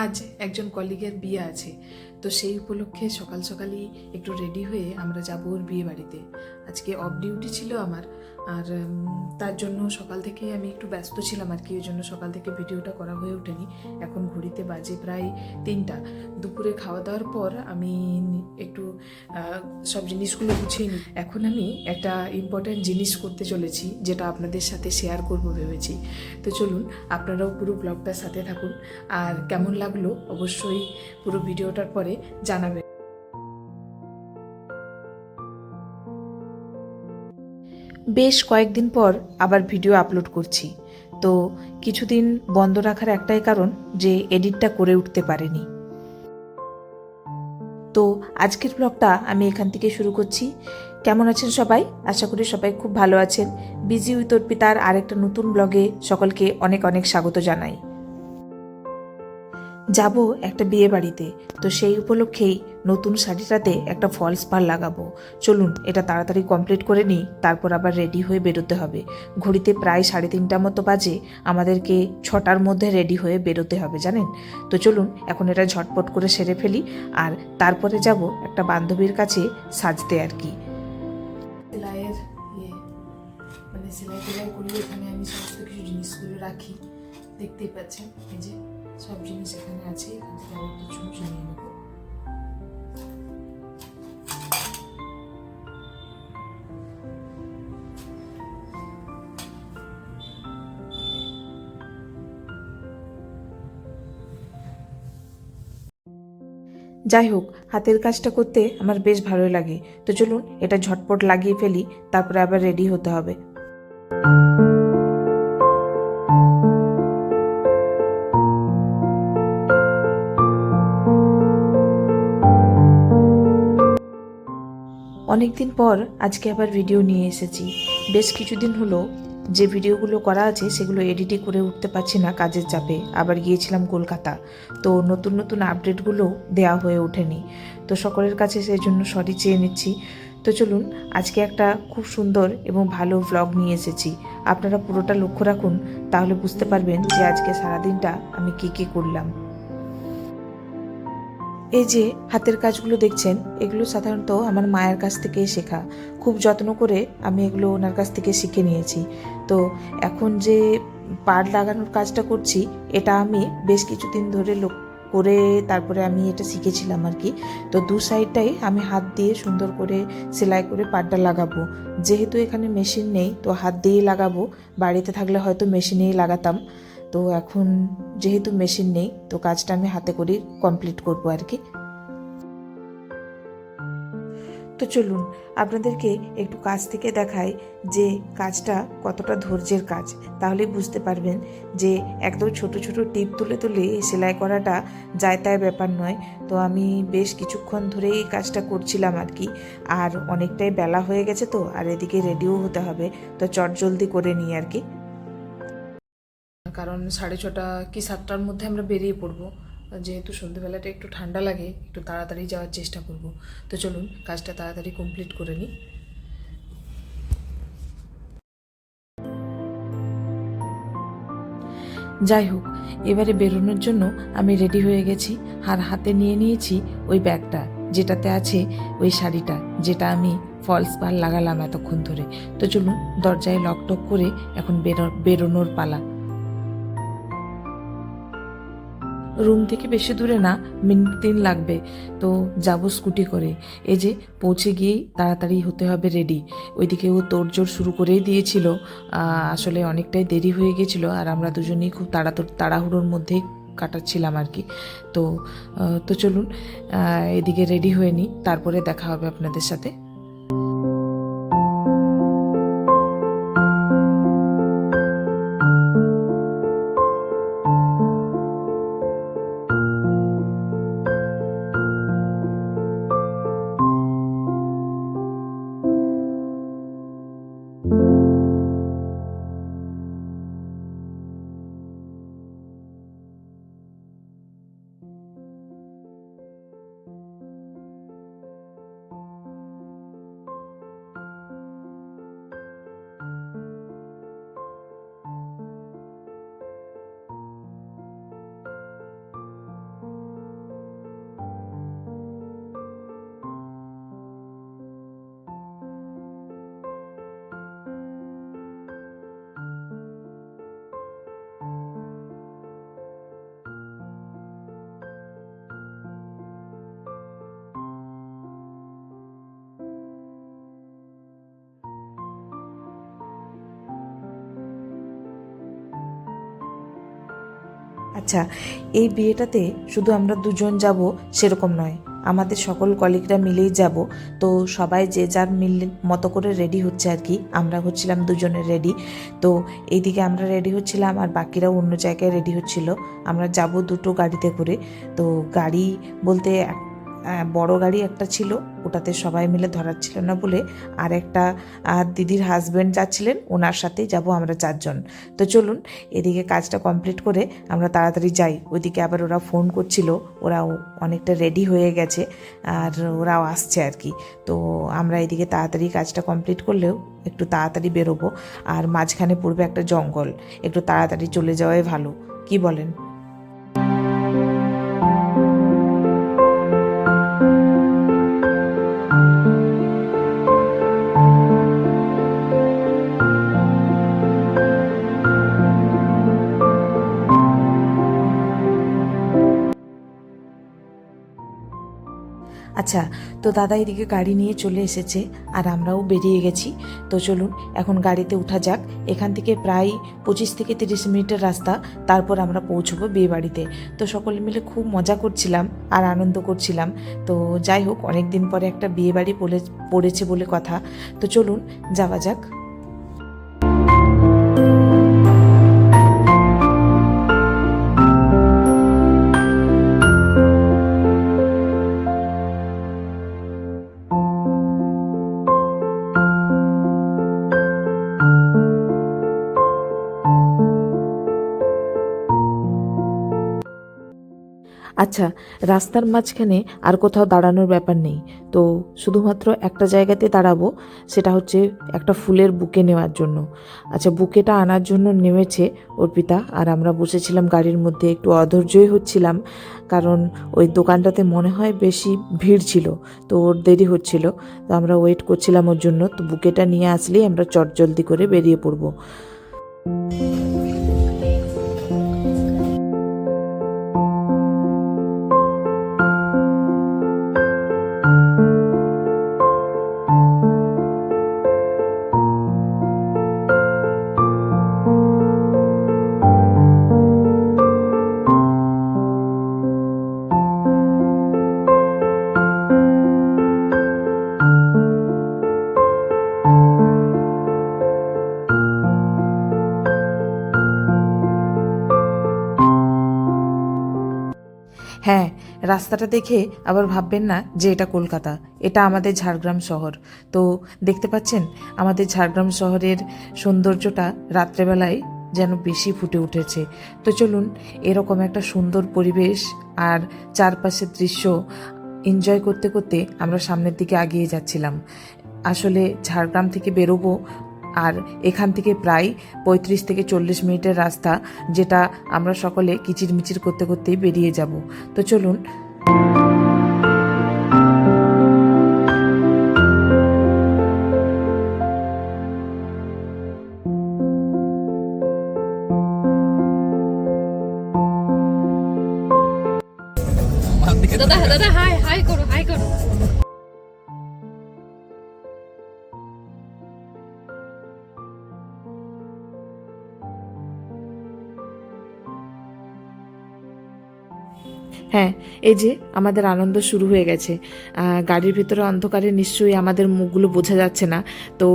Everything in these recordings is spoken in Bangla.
আজ একজন কলিগের বিয়ে আছে। তো সেই উপলক্ষে সকাল সকালই একটু রেডি হয়ে আমরা যাব ওর বিয়ে বাড়িতে আজকে অফ ডিউটি ছিল আমার। আর তার জন্য সকাল থেকেই আমি একটু ব্যস্ত ছিলাম আর কি, ওই জন্য সকাল থেকে ভিডিওটা করা হয়ে ওঠেনি। এখন ঘড়িতে বাজে প্রায় তিনটা। দুপুরে খাওয়া দাওয়ার পর আমি একটু সব জিনিসগুলো গুছিয়ে নিই। এখন আমি একটা ইম্পর্ট্যান্ট জিনিস করতে চলেছি, যেটা আপনাদের সাথে শেয়ার করব ভেবেছি। তো চলুন, আপনারাও পুরো ব্লগটার সাথে থাকুন। আর কেমন লাগল অবশ্যই পুরো ভিডিওটার পরে জানাবেন। বেশ কয়েকদিন পর আবার ভিডিও আপলোড করছি। তো কিছুদিন বন্ধ রাখার একটাই কারণ যে এডিটটা করে উঠতে পারেনি। তো আজকের ব্লগটা আমি এখান থেকে শুরু করছি। কেমন আছেন সবাই? আশা করি সবাই খুব ভালো আছেন। বিজি উইথ অর্পিতার আরেকটা নতুন ব্লগে সকলকে অনেক অনেক স্বাগত জানাই। যাব একটা বিয়ে বাড়িতে। তো সেই উপলক্ষেই নতুন শাড়িটাতে একটা ফলস পার লাগাবো। চলুন, এটা তাড়াতাড়ি কমপ্লিট করে নিই, তারপর আবার রেডি হয়ে বেরোতে হবে। ঘড়িতে প্রায় সাড়ে তিনটা মতো বাজে, আমাদেরকে ছটার মধ্যে রেডি হয়ে বেরোতে হবে, জানেন? তো চলুন, এখন এটা ঝটপট করে সেরে ফেলি, আর তারপরে যাব একটা বান্ধবীর কাছে সাজতে আর কি। সেলাইয়ের ইয়ে মানে সেলাই করি আমি সমস্ত কিছু জিনিসগুলো রাখি। দেখতেই পাচ্ছেন, এই যে সব জিনিস এখানে আছে, এখান থেকে কিছু নিয়ে নেব। যাই হোক, হাতের কাজটা করতে আমার বেশ ভালো লাগে। তো চলুন, এটা ঝটপট লাগিয়ে ফেলি, তারপরে আবার রেডি হতে হবে। অনেকদিন পর আজকে আবার ভিডিও নিয়ে এসেছি। বেশ কিছুদিন হলো যে ভিডিওগুলো করা আছে সেগুলো এডিটই করে উঠতে পারছি না কাজের চাপে। আবার গিয়েছিলাম কলকাতা। তো নতুন নতুন আপডেটগুলো দেওয়া হয়ে ওঠেনি। তো সকলের কাছে সেই জন্য সরি চেয়ে নিচ্ছি। তো চলুন, আজকে একটা খুব সুন্দর এবং ভালো ভ্লগ নিয়ে এসেছি। আপনারা পুরোটা লক্ষ্য রাখুন, তাহলে বুঝতে পারবেন যে আজকে সারাদিনটা আমি কী কী করলাম। এই যে হাতের কাজগুলো দেখছেন, এগুলো সাধারণত আমার মায়ের কাছ থেকে শেখা। খুব যত্ন করে আমি এগুলো ওনার কাছ থেকে শিখে নিয়েছি। তো এখন যে পাড় লাগানোর কাজটা করছি, এটা আমি বেশ কিছুদিন ধরে লোক করে তারপরে আমি এটা শিখেছিলাম আর কি। তো দু সাইডটাই আমি হাত দিয়ে সুন্দর করে সেলাই করে পাড়টা লাগাবো। যেহেতু এখানে মেশিন নেই, তো হাত দিয়েই লাগাবো। বাড়িতে থাকলে হয়তো মেশিনেই লাগাতাম। তো এখন যেহেতু মেশিন নেই, তো কাজটা আমি হাতে করেই কমপ্লিট করব আর কি। তো চলুন, আপনাদেরকে একটু কাজ থেকে দেখাই যে কাজটা কতটা ধৈর্যের কাজ। তাহলেই বুঝতে পারবেন যে একদম ছোট ছোট টিপ তুলে তুলে সেলাই করাটা যায় তাই ব্যাপার নয়। তো আমি বেশ কিছুক্ষণ ধরেই এই কাজটা করছিলাম আর কি। আর অনেকটাই বেলা হয়ে গেছে তো, আর এদিকে রেডিও হতে হবে। তো চট জলদি করে নিই আর কি। কারণ সাড়ে ছটা কি সাতটার মধ্যে আমরা বেরিয়ে পড়ব। যেহেতু সন্ধ্যেবেলাটা একটু ঠান্ডা লাগে, একটু তাড়াতাড়ি যাওয়ার চেষ্টা করব। তো চলুন, কাজটা তাড়াতাড়ি কমপ্লিট করে নিই। যাই হোক, এবারে বেরোনোর জন্য আমি রেডি হয়ে গেছি। আর হাতে নিয়ে নিয়েছি ওই ব্যাগটা, যেটাতে আছে ওই শাড়িটা, যেটা আমি ফলস পার লাগালাম এতক্ষণ ধরে। তো চলুন, দরজায় লকটক করে এখন বেরো, বেরোনোর পালা। রুম থেকে বেশি দূরে না, মিনিট তিন লাগবে। তো যাব স্কুটি করে। এই যে পৌঁছে গিয়েই তাড়াতাড়ি হতে হবে রেডি ওইদিকে ও তোড়জোড় শুরু করেই দিয়েছিল। আসলে অনেকটাই দেরি হয়ে গেছিল আর আমরা দুজনেই খুব তাড়াতাড়ি, তাড়াহুড়োর মধ্যেই কাটাচ্ছিলাম আর কি। তো তো চলুন এদিকে রেডি হয়ে নিই। তারপরে দেখা হবে আপনাদের সাথে। আচ্ছা এই বিয়েটাতে শুধু আমরা দুজন যাব সেরকম নয়, আমাদের সকল কলিগরা মিলেই যাব। তো সবাই যে যার মিল মতো করে রেডি হচ্ছে আর কি, আমরা হচ্ছিলাম দুজনে রেডি তো এইদিকে আমরা রেডি হচ্ছিলাম আর বাকিরাও অন্য জায়গায় রেডি হচ্ছিল। আমরা যাব দুটো গাড়িতে করে। তো গাড়ি বলতে বড় গাড়ি একটা ছিল, ওটাতে সবাই মিলে ধরার ছিল না বলে আর একটা দিদির হাজব্যান্ড যাচ্ছিলেন, ওনার সাথেই যাব আমরা চারজন। তো চলুন, এদিকে কাজটা কমপ্লিট করে আমরা তাড়াতাড়ি যাই। ওইদিকে আবার ওরা ফোন করছিল, ওরাও অনেকটা রেডি হয়ে গেছে, আর ওরাও আসছে আর কি। তো আমরা এদিকে তাড়াতাড়ি কাজটা কমপ্লিট করলেও একটু তাড়াতাড়ি বেরোবো, আর মাঝখানে পড়বে একটা জঙ্গল, একটু তাড়াতাড়ি চলে যাওয়াই ভালো। কি বলেন? আচ্ছা তো দাদা এদিকে গাড়ি নিয়ে চলে এসেছে আর আমরাও বেরিয়ে গেছি। তো চলুন, এখন গাড়িতে উঠা যাক। এখান থেকে প্রায় পঁচিশ থেকে তিরিশ মিনিটের রাস্তা, তারপর আমরা পৌঁছবো বিয়ে বাড়িতে তো সকলে মিলে খুব মজা করছিলাম আর আনন্দ করছিলাম। তো যাই হোক অনেক দিন পরে একটা বিয়েবাড়ি পড়ে- পড়েছে বলে কথা। তো চলুন, যাওয়া যাক। আচ্ছা রাস্তার মাঝখানে আর কোথাও দাঁড়ানোর ব্যাপার নেই। তো শুধুমাত্র একটা জায়গাতে দাঁড়াবো, সেটা হচ্ছে একটা ফুলের বুকে নেওয়ার জন্য। আচ্ছা বুকেটা আনার জন্য নেমেছে অর্পিতা, আর আমরা বসেছিলাম গাড়ির মধ্যে, একটু অধৈর্যই হচ্ছিলাম, কারণ ওই দোকানটাতে মনে হয় বেশি ভিড় ছিল, তো ওর দেরি হচ্ছিল। তো আমরা ওয়েট করছিলাম ওর জন্য, তো বুকেটা নিয়ে আসলেই আমরা চটজলদি করে বেরিয়ে পড়ব। রাস্তাটা দেখে আবার ভাববেন না যে এটা কলকাতা। এটা আমাদের ঝাড়গ্রাম শহর। তো দেখতে পাচ্ছেন, আমাদের ঝাড়গ্রাম শহরের সৌন্দর্যটা রাত্রেবেলায় যেন বেশি ফুটে উঠেছে। তো চলুন, এরকম একটা সুন্দর পরিবেশ আর চারপাশের দৃশ্য এনজয় করতে করতে আমরা সামনের দিকে এগিয়ে যাচ্ছিলাম। আসলে ঝাড়গ্রাম থেকে বেরোবো আর এখান থেকে প্রায় পঁয়ত্রিশ থেকে চল্লিশ মিনিটের রাস্তা যেটা আমরা সকলে কিচিরমিচির করতে করতেই বেরিয়ে যাব। তো চলুন দাদা দাদা হাই হাই করো হাই করো। হ্যাঁ এই যে আমাদের আনন্দ শুরু হয়ে গেছে। গাড়ির ভিতরে অন্ধকারে নিশ্চয়ই আমাদের মুখগুলো বোঝা যাচ্ছে না। তো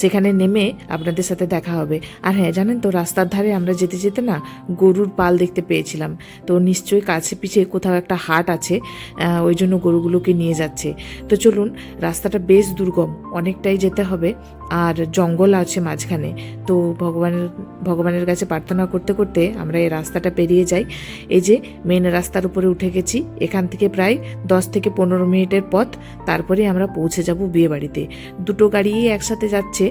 সেখানে নেমে আপনাদের সাথে দেখা হবে। আর হ্যাঁ জানেন তো, রাস্তার ধারে আমরা যেতে যেতে না গরুর পাল দেখতে পেয়েছিলাম। তো নিশ্চয়ই কাছে পিছে কোথাও একটা হাট আছে ওই জন্য গরুগুলোকে নিয়ে যাচ্ছে। তো চলুন, রাস্তাটা বেশ দুর্গম, অনেকটাই যেতে হবে। আর জঙ্গল আছে মাঝখানে। তো ভগবানের ভগবানের কাছে প্রার্থনা করতে করতে আমরা এই রাস্তাটা পেরিয়ে যাই। এই যে মেন রাস্তার উপরে উঠে গেছি, এখান থেকে প্রায় দশ থেকে পনেরো মিনিটের পথ। তারপরে আমরা পৌঁছে যাব বিয়ে বাড়িতে দুটো গাড়িই একসাথে যাচ্ছে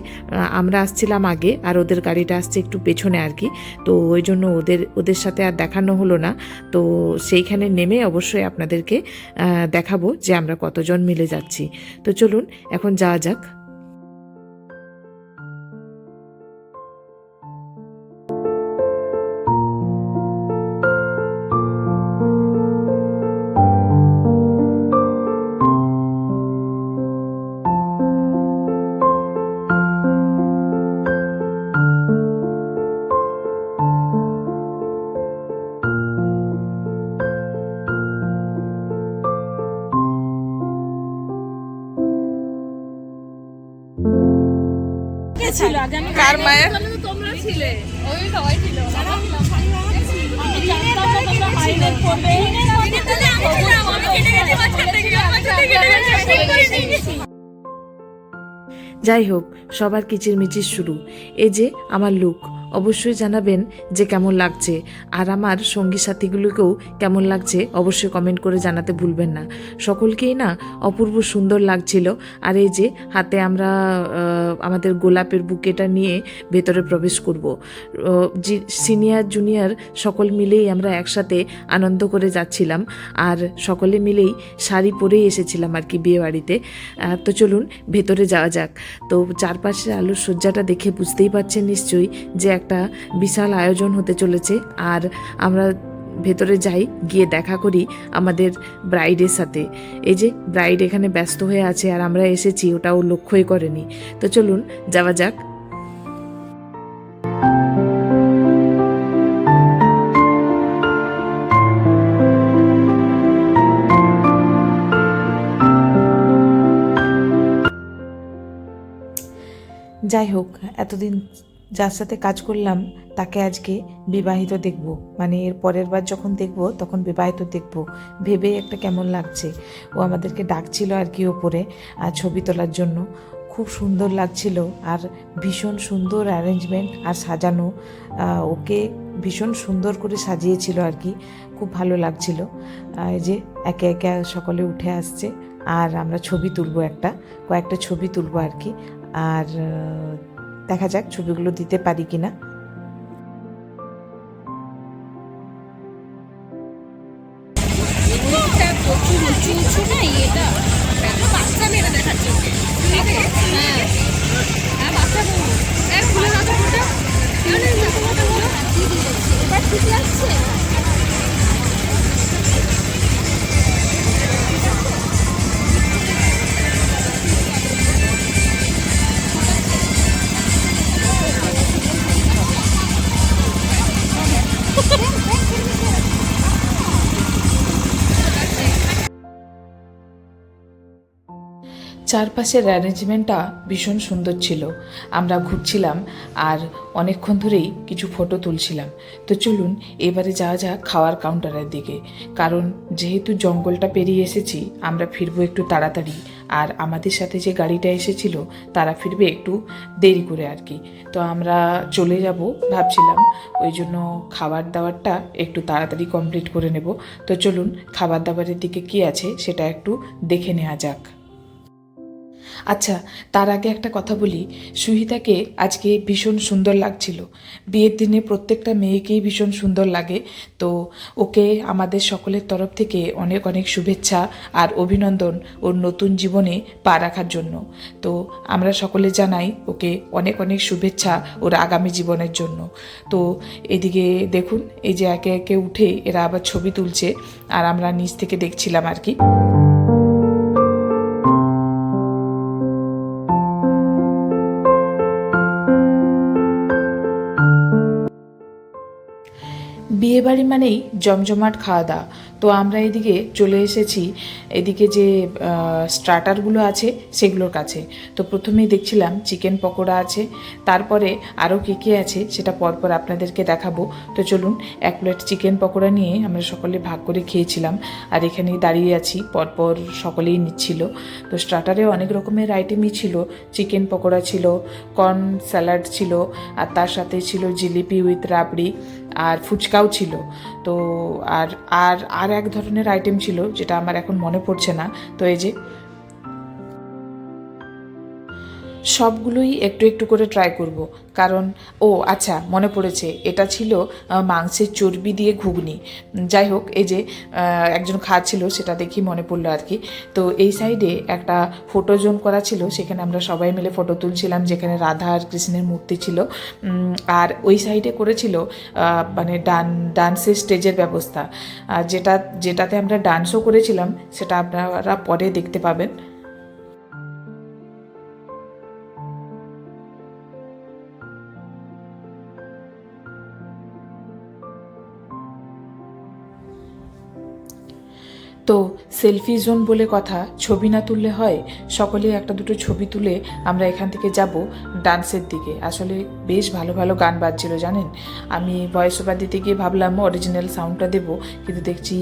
আমরা আসছিলাম আগে, আর ওদের গাড়িটা আসছে একটু পেছনে আর কি। তো ওই জন্য ওদের ওদের সাথে আর দেখানো হলো না। তো সেইখানে নেমে অবশ্যই আপনাদেরকে দেখাবো যে আমরা কতজন মিলে যাচ্ছি। তো চলুন, এখন যাওয়া যাক। ছিল কার মায়ের? তোমরা ছিলে। ওই সবাই ছিল। যাই হোক সবার কিচিরমিচির শুরু। এই যে আমার লুক অবশ্যই জানাবেন যে কেমন লাগছে। আর আমার সঙ্গী সাথীগুলোকেও কেমন লাগছে অবশ্যই কমেন্ট করে জানাতে ভুলবেন না। সকলকেই না অপূর্ব সুন্দর লাগছিল। আর এই যে হাতে আমরা আমাদের গোলাপের বুকেটা নিয়ে ভেতরে প্রবেশ করব। সিনিয়র জুনিয়র সকল মিলেই আমরা একসাথে আনন্দ করে যাচ্ছিলাম। আর সকলে মিলেই শাড়ি পরেই এসেছিলাম আর কি বিয়ে বাড়িতে। তো চলুন ভেতরে যাওয়া যাক। তো চারপাশের আলোর সজ্জাটা দেখে বুঝতেই পারছেন নিশ্চয়ই যে একটা বিশাল আয়োজন হতে চলেছে। আর আমরা ভেতরে যাই, গিয়ে দেখা করি আমাদের ব্রাইডের সাথে। এই যে ব্রাইড এখানে ব্যস্ত হয়ে আছে আর আমরা এসেছি ওটা ও লক্ষ্যই করেনি। তো চলুন, যাওয়া যাক। যাই হোক, এতদিন যার সাথে কাজ করলাম, তাকে আজকে বিবাহিত দেখব। মানে এর পরের বার যখন দেখব, তখন বিবাহিত দেখব। ভেবে একটা কেমন লাগছে। ও আমাদেরকে ডাকছিল আর কি ওপরে, আর ছবি তোলার জন্য। খুব সুন্দর লাগছিল আর ভীষণ সুন্দর অ্যারেঞ্জমেন্ট আর সাজানো। ওকে ভীষণ সুন্দর করে সাজিয়েছিল আর কি। খুব ভালো লাগছিল। এই যে একে একে সকলে উঠে আসছে। আর আমরা ছবি তুলবো একটা, কয়েকটা ছবি তুলবো আর কি। আর দেখা যাক ছবিগুলো দিতে পারি কিনা। চারপাশের অ্যারেঞ্জমেন্টটা ভীষণ সুন্দর ছিল। আমরা ঘুরছিলাম আর অনেকক্ষণ ধরেই কিছু ফটো তুলছিলাম। তো চলুন, এবারে যাওয়া যাক খাওয়ার কাউন্টারের দিকে। কারণ যেহেতু জঙ্গলটা পেরিয়ে এসেছি, আমরা ফিরবো একটু তাড়াতাড়ি। আর আমাদের সাথে যে গাড়িটা এসেছিল, তারা ফিরবে একটু দেরি করে আর কি। তো আমরা চলে যাব ভাবছিলাম, ওই জন্য খাবার দাবারটা একটু তাড়াতাড়ি কমপ্লিট করে নেব। তো চলুন, খাবার দাবারের দিকে কি আছে সেটা একটু দেখে নেওয়া যাক। আচ্ছা তার আগে একটা কথা বলি। সুহিতাকে আজকে ভীষণ সুন্দর লাগছিল। বিয়ের দিনে প্রত্যেকটা মেয়েকেই ভীষণ সুন্দর লাগে। তো ওকে আমাদের সকলের তরফ থেকে অনেক অনেক শুভেচ্ছা আর অভিনন্দন ওর নতুন জীবনে পা রাখার জন্য। তো আমরা সকলে জানাই ওকে অনেক অনেক শুভেচ্ছা ওর আগামী জীবনের জন্য। তো এদিকে দেখুন, এই যে একে একে উঠে এরা আবার ছবি তুলছে আর আমরা নিচ থেকে দেখছিলাম আর কি। বিয়ে বাড়ি মানেই জমজমাট খাওয়া দাওয়া। তো আমরা এদিকে চলে এসেছি। এদিকে যে স্টার্টারগুলো আছে সেগুলোর কাছে। তো প্রথমেই দেখছিলাম চিকেন পকোড়া আছে। তারপরে আরও কী কী আছে সেটা পরপর আপনাদেরকে দেখাবো। তো চলুন, এক প্লেট চিকেন পকোড়া নিয়ে আমরা সকলে ভাগ করে খেয়েছিলাম। আর এখানেই দাঁড়িয়ে আছি, পরপর সকলেই নিচ্ছিল। তো স্টার্টারে অনেক রকমের আইটেমই ছিল। চিকেন পকোড়া ছিল কর্ন স্যালাড ছিল, আর তার সাথে ছিল জিলিপি উইথ রাবড়ি, আর ফুচকাও ছিল। তো আর আর আর এক ধরনের আইটেম ছিল যেটা আমার এখন মনে পড়ছে না। তো এই যে সবগুলোই একটু একটু করে ট্রাই করব। কারণ, ও আচ্ছা মনে পড়েছে, এটা ছিল মাংসের চর্বি দিয়ে ঘুগনি। যাই হোক, এই যে একজন খাচ্ছিল, সেটা দেখি মনে পড়ল আর কি তো এই সাইডে একটা ফটো জোন করা ছিল, সেখানে আমরা সবাই মিলে ফটো তুলছিলাম, যেখানে রাধা আর কৃষ্ণের মূর্তি ছিল। আর ওই সাইডে করেছিল মানে ডান ডান্সের স্টেজের ব্যবস্থা। যেটা, যেটাতে আমরা ডান্সও করেছিলাম, সেটা আপনারা পরে দেখতে পাবেন। তো তো সেলফি জোন বলে কথা, ছবি না তুললে হয়, সকলে একটা দুটো ছবি তুলে আমরা এখান থেকে যাব ডান্সের দিকে। আসলে বেশ ভালো ভালো গান বাজছিল, জানেন? আমি ভয়েস ওভার দিতে গিয়ে ভাবলাম অরিজিনাল সাউন্ডটা দেবো, কিন্তু দেখছি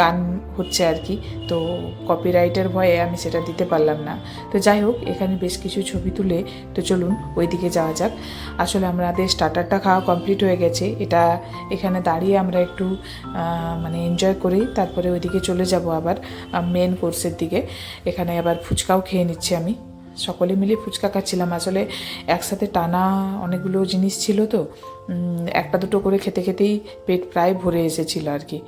গান হচ্ছে আর কি, তো কপিরাইটের ভয়ে আমি সেটা দিতে পারলাম না। তো যাই হোক, এখানে বেশ কিছু ছবি তুলে, তো চলুন ওই দিকে যাওয়া যাক। আসলে আমাদের স্টার্টারটা খাওয়া কমপ্লিট হয়ে গেছে, এটা এখানে দাঁড়িয়ে আমরা একটু মানে এনজয় করেই তারপরে ওইদিকে চলে যাব আবার। মেন কোর্সের দিকে। এখানে আবার ফুচকাও খেয়ে নিচ্ছি আমি। সকলে মিলে ফুচকা খাচ্ছিলাম। আসলে একসাথে টানা অনেকগুলো জিনিস ছিল তো। একটা দুটো করে খেতে খেতেই পেট প্রায় ভরে এসেছিল আর কি।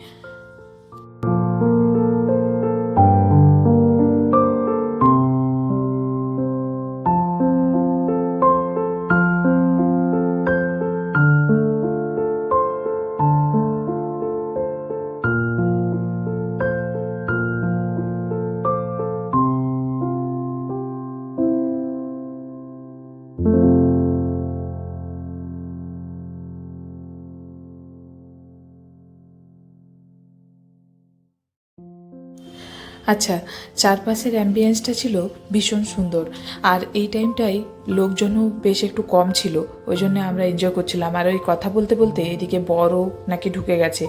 আচ্ছা চারপাশের অ্যাম্বিয়েন্সটা ছিল ভীষণ সুন্দর। আর এই টাইমটাই লোকজনও বেশ একটু কম ছিল, ওই জন্য আমরা এনজয় করছিলাম। আর ওই কথা বলতে বলতে এদিকে বরও নাকি ঢুকে গেছে।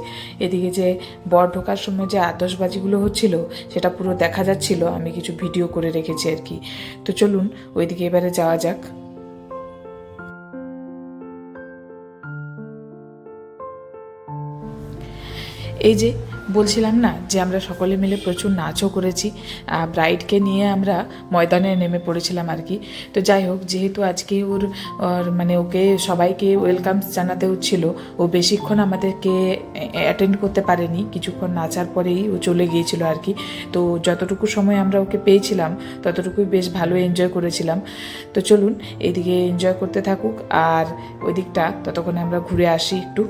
এদিকে যে বর ঢোকার সময় যে আতসবাজিগুলো হচ্ছিল, সেটা পুরো দেখা যাচ্ছিল। আমি কিছু ভিডিও করে রেখেছি আর কি। তো চলুন, ওইদিকে এবারে যাওয়া যাক। এই যে বলছিলাম না যে আমরা সকলে মিলে প্রচুর নাচও করেছি ব্রাইডকে নিয়ে আমরা ময়দানে নেমে পড়েছিলাম আর কি। তো যাই হোক, যেহেতু আজকে ওর মানে ওকে সবাইকে ওয়েলকাম জানাতে হচ্ছিল ও বেশিক্ষণ আমাদেরকে অ্যাটেন্ড করতে পারেনি, কিছুক্ষণ নাচার পরেই ও চলে গিয়েছিল আর কি। তো যতটুকু সময় আমরা ওকে পেয়েছিলাম, ততটুকুই বেশ ভালো এনজয় করেছিলাম। তো চলুন, এদিকে এনজয় করতে থাকুক, আর ওই দিকটা, ততক্ষণে আমরা ঘুরে আসি একটু।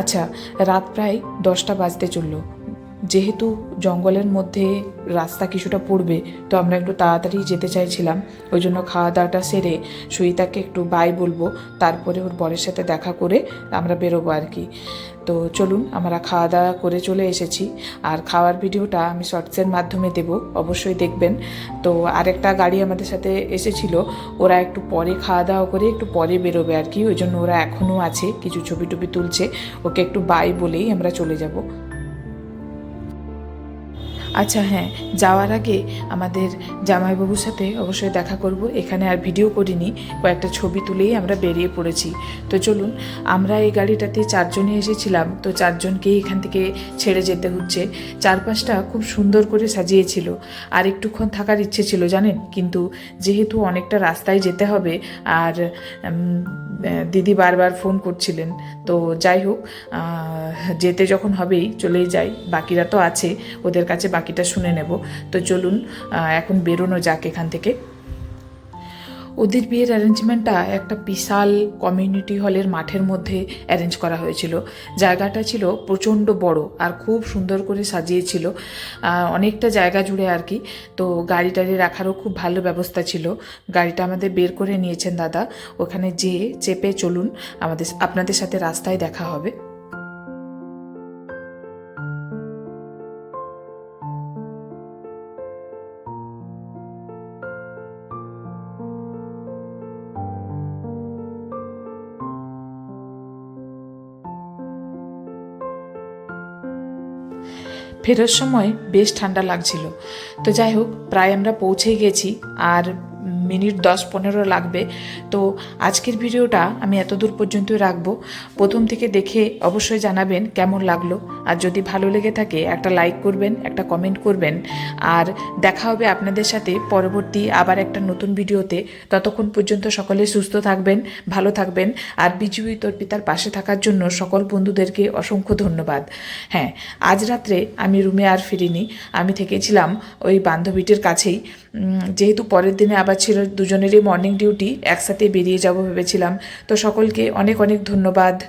আচ্ছা রাত প্রায় দশটা বাজতে চলল। যেহেতু জঙ্গলের মধ্যে রাস্তা কিছুটা পড়বে, তো আমরা একটু তাড়াতাড়ি যেতে চাইছিলাম। ওই জন্য খাওয়া দাওয়াটা সেরে সুইতাকে একটু বাই বলব, তারপরে ওর বরের সাথে দেখা করে আমরা বেরোবো আর কি। তো চলুন, আমরা খাওয়া দাওয়া করে চলে এসেছি। আর খাওয়ার ভিডিওটা আমি শর্টসের মাধ্যমে দেব, অবশ্যই দেখবেন। তো আরেকটা গাড়ি আমাদের সাথে এসেছিল, ওরা একটু পরে খাওয়া দাওয়া করে একটু পরে বেরোবে আর কি, ওই জন্য ওরা এখনও আছে, কিছু ছবি টবি তুলছে, ওকে একটু বাই বলেই আমরা চলে যাব। আচ্ছা হ্যাঁ যাওয়ার আগে আমাদের জামাইবাবুর সাথে অবশ্যই দেখা করব। এখানে আর ভিডিও করিনি, কয়েকটা ছবি তুলেই আমরা বেরিয়ে পড়েছি। তো চলুন, আমরা এই গাড়িটাতে চারজনে এসেছিলাম, তো চারজনকেই এখান থেকে ছেড়ে যেতে হচ্ছে। চারপাশটা খুব সুন্দর করে সাজিয়েছিল, আর একটুক্ষণ থাকার ইচ্ছে ছিল, জানেন? কিন্তু যেহেতু অনেকটা রাস্তায় যেতে হবে, আর দিদি বারবার ফোন করছিলেন, তো যাই হোক যেতে যখন হবেই, চলেই যাই, বাকিরা তো আছে, ওদের কাছে বাকিটা শুনে নেব। তো চলুন এখন বেরোনো যাক এখান থেকে। ওদের বিয়ের অ্যারেঞ্জমেন্টটা একটা বিশাল কমিউনিটি হলের মাঠের মধ্যে অ্যারেঞ্জ করা হয়েছিল। জায়গাটা ছিল প্রচণ্ড বড় আর খুব সুন্দর করে সাজিয়েছিল। অনেকটা জায়গা জুড়ে আর কি। তো গাড়ি টাড়ি রাখারও খুব ভালো ব্যবস্থা ছিল। গাড়িটা আমাদের বের করে নিয়েছেন দাদা। ওখানে যেয়ে চেপে চলুন। আমাদের, আপনাদের সাথে রাস্তায় দেখা হবে। ফেরার সময় বেশ ঠান্ডা লাগছিল। তো যাই হোক প্রায় আমরা পৌঁছে গেছি আর মিনিট দশ পনেরো লাগবে। তো আজকের ভিডিওটা আমি এত দূর পর্যন্তই রাখব। প্রথম থেকে দেখে অবশ্যই জানাবেন কেমন লাগল। আর যদি ভালো লেগে থাকে, একটা লাইক করবেন, একটা কমেন্ট করবেন। আর দেখা হবে আপনাদের সাথে পরবর্তী আবার একটা নতুন ভিডিওতে। ততক্ষণ পর্যন্ত সকলে সুস্থ থাকবেন, ভালো থাকবেন। আর বিজয়ী তর্পিতার পাশে থাকার জন্য সকল বন্ধুদেরকে অসংখ্য ধন্যবাদ। হ্যাঁ আজ রাত্রে আমি রুমে আর ফিরিনি। আমি থেকেছিলাম ওই বান্ধবীটির কাছেই। যেহেতু পরের দিনে আবার ছিল দুজনেরই মর্নিং ডিউটি একসাথে বেরিয়ে যাব ভেবেছিলাম। তো সকলকে অনেক অনেক ধন্যবাদ।